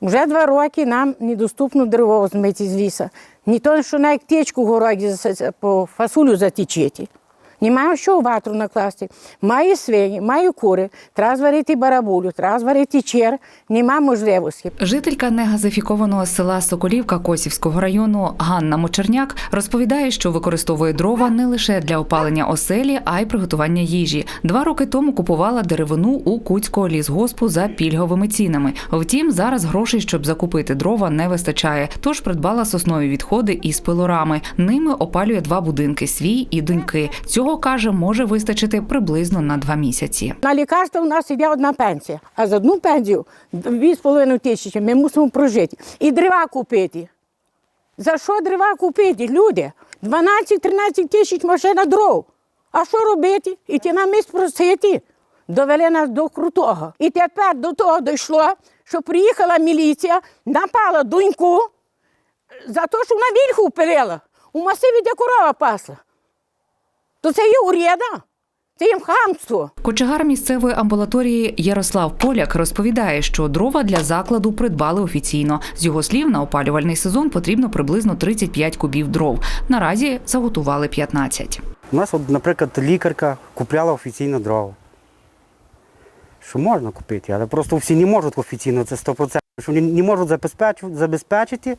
Вже два роки нам недоступно дерево змити з лісу. Не то, що навіть течку в городі по фасулю затічити. Немає що ватру накласти. Маю свині, маю кури, треба зварити барабулю, треба зварити чер, нема можливості. Жителька негазифікованого села Соколівка Косівського району Ганна Мочерняк розповідає, що використовує дрова не лише для опалення оселі, а й приготування їжі. Два роки тому купувала деревину у Куцького лісгоспу за пільговими цінами. Втім, зараз грошей, щоб закупити дрова, не вистачає. Тож придбала соснові відходи із пилорами. Ними опалює два будинки свій і доньки. Цього каже, може вистачити приблизно на два місяці. На лікарство у нас йде одна пенсія, а за одну пенсію 2,5 тисячі ми мусимо прожити. І дерева купити. За що дерева купити, люди? 12-13 тисяч машина дров. А що робити? Іти на місць просити. Довели нас до крутого. І тепер до того дійшло, що приїхала міліція, напала доньку за те, що вона вільху пилила. У масиві, де корова пасла. То це є уряда, це їм хамство. Кочегар місцевої амбулаторії Ярослав Поляк розповідає, що дрова для закладу придбали офіційно. З його слів, на опалювальний сезон потрібно приблизно 35 кубів дров. Наразі заготували 15. У нас, от, наприклад, лікарка купляла офіційно дрова. Що можна купити, але просто всі не можуть офіційно, це 100%. Що вони не можуть забезпечити,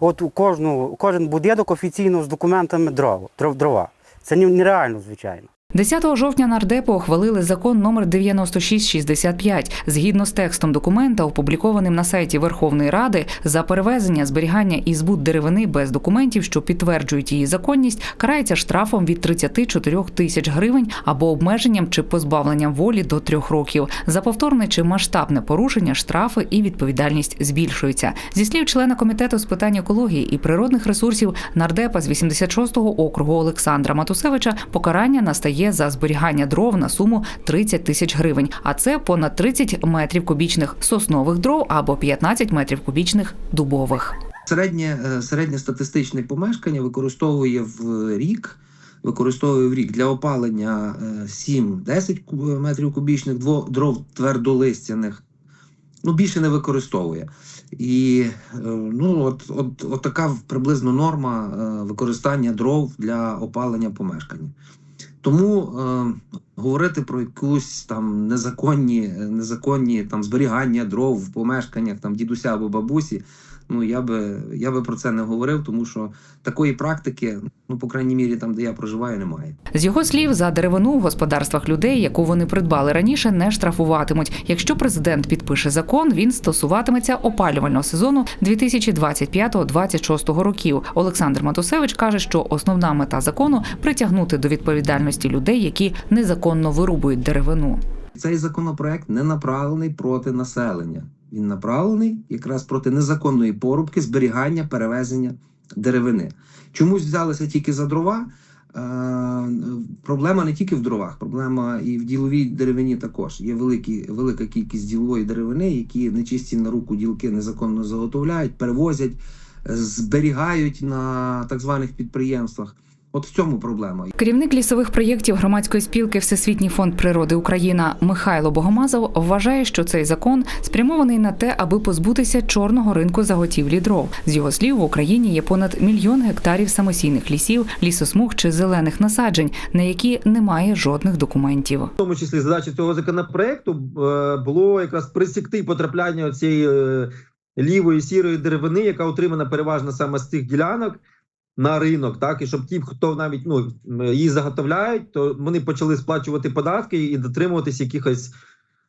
от у кожну, кожен будинок офіційно з документами дрова. дров- дрова. Це не- нереально, звичайно. 10 жовтня нардепу ухвалили закон номер 9665. Згідно з текстом документа, опублікованим на сайті Верховної Ради, за перевезення, зберігання і збут деревини без документів, що підтверджують її законність, карається штрафом від 34 тисяч гривень або обмеженням чи позбавленням волі до трьох років. За повторне чи масштабне порушення штрафи і відповідальність збільшуються. Зі слів члена комітету з питань екології і природних ресурсів нардепа з 86-го округу Олександра Матусевича покарання настає за зберігання дров на суму 30 тисяч гривень, а це понад 30 метрів кубічних соснових дров або 15 метрів кубічних дубових. Середнє, е, середнє статистичне помешкання використовує в рік. Використовує в рік для опалення е, 7-10 метрів кубічних дров твердолистяних. Ну, більше не використовує. І е, ну, от, от, от така приблизно норма е, використання дров для опалення помешкання. Тому е, говорити про якусь там незаконні, незаконні там зберігання дров в помешканнях там дідуся або бабусі. Ну я би я би про це не говорив, тому що такої практики, ну по крайній мірі, там де я проживаю, немає. З його слів, за деревину в господарствах людей, яку вони придбали раніше, не штрафуватимуть. Якщо президент підпише закон, він стосуватиметься опалювального сезону 2025-2026 років. Олександр Матусевич каже, що основна мета закону притягнути до відповідальності людей, які незаконно вирубують деревину. Цей законопроект не направлений проти населення. Він направлений якраз проти незаконної порубки, зберігання, перевезення деревини. Чомусь взялися тільки за дрова. Е, проблема не тільки в дровах, проблема і в діловій деревині також. Є великі, велика кількість ділової деревини, які нечисті на руку ділки незаконно заготовляють, перевозять, е, зберігають на так званих підприємствах. От в цьому проблема. Керівник лісових проєктів громадської спілки Всесвітній фонд природи Україна Михайло Богомазов вважає, що цей закон спрямований на те, аби позбутися чорного ринку заготівлі дров. З його слів, в Україні є понад мільйон гектарів самосійних лісів, лісосмуг чи зелених насаджень, на які немає жодних документів. В тому числі задача цього законопроекту е, було якраз присікти потрапляння цієї е, лівої сірої деревини, яка отримана переважно саме з цих ділянок. На ринок, так і щоб ті, хто навіть ну її заготовляють, то вони почали сплачувати податки і дотримуватись якихось,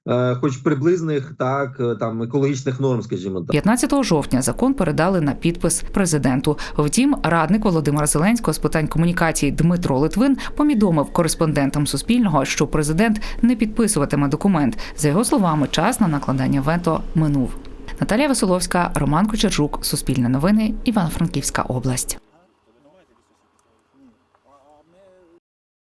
е, хоч приблизних так е, там екологічних норм, скажімо так. 15 жовтня закон передали на підпис президенту. Втім, радник Володимира Зеленського з питань комунікації Дмитро Литвин повідомив кореспондентам Суспільного, що президент не підписуватиме документ. За його словами, час на накладання вето минув. Наталія Василовська, Роман Кочержук, Суспільне новини, Івано-Франківська область.